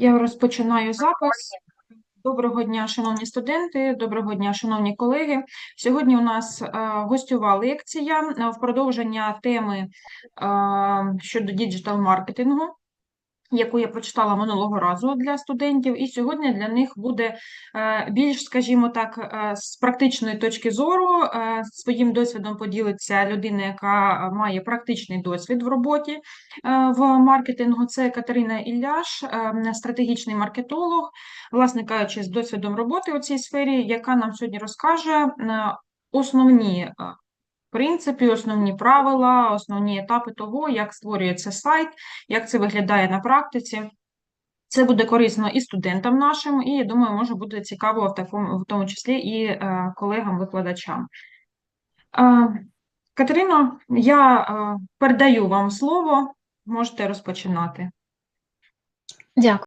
Я розпочинаю запис. Доброго дня, шановні студенти, доброго дня, шановні колеги. Сьогодні у нас е, гостьова лекція в продовження теми е, щодо діджитал-маркетингу, яку я прочитала минулого разу для студентів, і сьогодні для них буде е, більш, скажімо так, е, з практичної точки зору е, своїм досвідом поділиться людина, яка має практичний досвід в роботі в маркетингу. Це Катерина Ілляш, стратегічний маркетолог, власне кажучи, з досвідом роботи у цій сфері, яка нам сьогодні розкаже основні принципи, основні правила, основні етапи того, як створюється сайт, як це виглядає на практиці. Це буде корисно і студентам нашим, і я думаю, може бути цікаво в такому, в тому числі і е, колегам-викладачам. Е, Катерино, я е, передаю вам слово, можете розпочинати. Дякую.